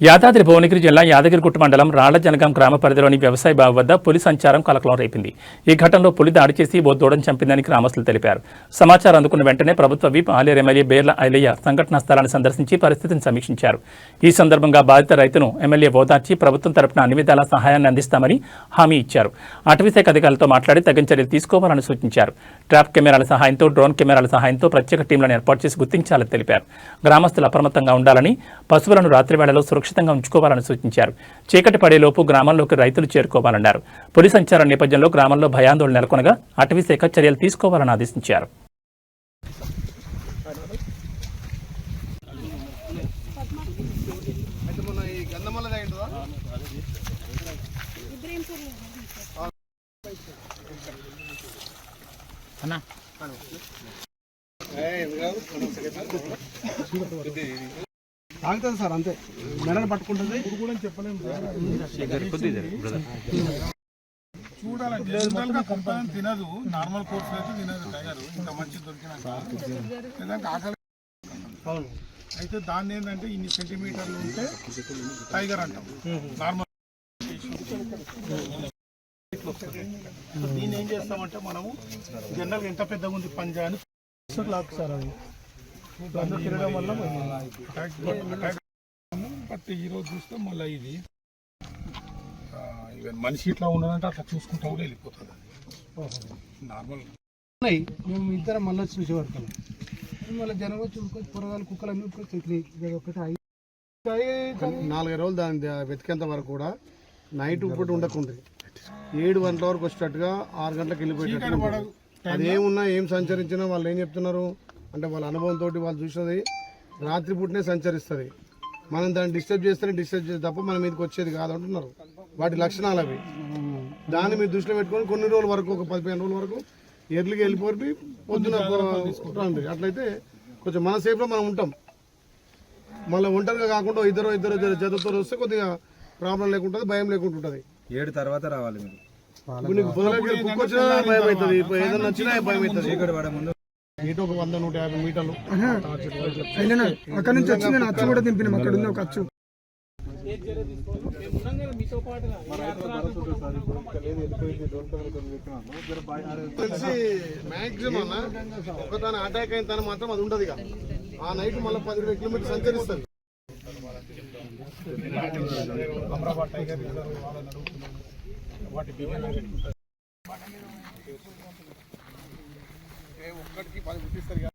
యాదాద్రి భువనగిరి జిల్లా యాదగిరిగుట్ట మండలం రాళ్ళజనగం గ్రామ పరిధిలోని వ్యవసాయ బావి వద్ద పులి సంచారం కలకలం రేపింది. ఈ ఘటనలో పులి దాడి చేసి ఓ దూడను చంపిందని గ్రామస్తులు తెలిపారు. సమాచారం అందుకున్న వెంటనే ప్రభుత్వ విప్ ఆలేరు ఎమ్మెల్యే బేర్ల ఐలయ్య సంఘటనా స్థలాన్ని సందర్శించి పరిస్థితిని సమీక్షించారు. ఈ సందర్భంగా బాధిత రైతును ఎమ్మెల్యే ఓదార్చి ప్రభుత్వం తరపున అన్ని విధాల సహాయాన్ని అందిస్తామని హామీ ఇచ్చారు. అటవీశాఖ అధికారులతో మాట్లాడి తగిన చర్యలు తీసుకోవాలని సూచించారు. ట్రాప్ కెమెరాల సహాయంతో డ్రోన్ కెమెరాల సహాయంతో ప్రత్యేక టీంలను ఏర్పాటు చేసి గుర్తించాలని తెలిపారు. గ్రామస్తులు అప్రమత్తంగా ఉండాలని పశువులను రాత్రి వేళలో సురక్షితంగా ఉంచుకోవాలని సూచించారు. చీకటి పడేలోపు గ్రామంలోకి రైతులు చేరుకోవాలన్నారు. పులి సంచారం నేపథ్యంలో గ్రామంలో భయాందోళన నెలకొనగా అటవీశాఖ చర్యలు తీసుకోవాలని ఆదేశించారు. తాగుతుంది సార్ అంతే. మెడలు పట్టుకుంటుంది. కూడా చెప్పలేము చూడాలంటే తినదు నార్మల్ కోర్స్ అయితే తినదు టైగర్ ఇంత మంచి ఆకలి అయితే దాన్ని ఏంటంటే ఇన్ని సెంటీమీటర్లు ఉంటే టైగర్ అంటాం. నార్మల్ దీన్ని ఏం చేస్తామంటే మనము జనరల్ ఎంత పెద్దగా ఉంది పంజా అని లాక్ సార్ అది తిరగడం వల్ల బట్ ఈ రోజు చూస్తే మళ్ళీ ఇది మనిషి ఇట్లా ఉన్నదంటే అట్లా చూసుకుంటా కూడా వెళ్ళిపోతుంది నార్మల్. మేము ఇద్దరం మళ్ళీ వచ్చి చూసేవాడుతాం మళ్ళీ జనం వచ్చి కూరగాయలు కుక్కలు అన్ని ఇది ఒకటి నాలుగైదు రోజులు దాన్ని ద- వెతికేంత వరకు కూడా నైట్ ఇప్పుడు ఉండకుండా. ఏడు గంటల వరకు వచ్చేటట్టుగా ఆరు గంటలకు వెళ్ళిపోయేటట్టు ఉంటుంది. అదేమున్నా ఏం సంచరించినా వాళ్ళు ఏం చెప్తున్నారు? అంటే వాళ్ళ అనుభవంతో వాళ్ళు చూసినది రాత్రి పూటనే సంచరిస్తుంది. మనం దాన్ని డిస్టర్బ్ చేస్తేనే డిస్టర్బ్ చేస్తే తప్ప మన మీదకి వచ్చేది కాదు అంటున్నారు. వాటి లక్షణాలు అవి. దాన్ని మీరు దృష్టిలో పెట్టుకొని కొన్ని రోజుల వరకు ఒక పదిహేను రోజుల వరకు ఎర్లీగా వెళ్ళిపోయి పొద్దున రండి. అట్లయితే కొంచెం మన సేఫ్లో మనం ఉంటాం. మళ్ళీ ఒంటరిగా కాకుండా ఇద్దరు ఇద్దరు ఇద్దరు జతతో వస్తే కొద్దిగా ప్రాబ్లం లేకుంటుంది భయం లేకుండా ఉంటుంది ఏడు తర్వాత రావాలి మీరు. ఇప్పుడు నీకు పొదలకి కుక్క వచ్చినా భయం అవుతుంది ఏదైనా వచ్చినా భయం అవుతుంది ఇటు ఒక వంద నూట యాభై మీటర్లు. అక్కడ నుంచి వచ్చి నేను అచ్చు కూడా దింపిన అక్కడ ఉంది ఒక అచ్చు. తెలిసి మాక్సిమం ఒక దాని అటాక్ అయిన తన మాత్రం అది ఉండదు ఇక. ఆ నైట్ మళ్ళీ పది ఇరవై కిలోమీటర్ సంచరిస్తుంది వాటి ఒక్కడికి పది గుర్తిస్తారు కదా.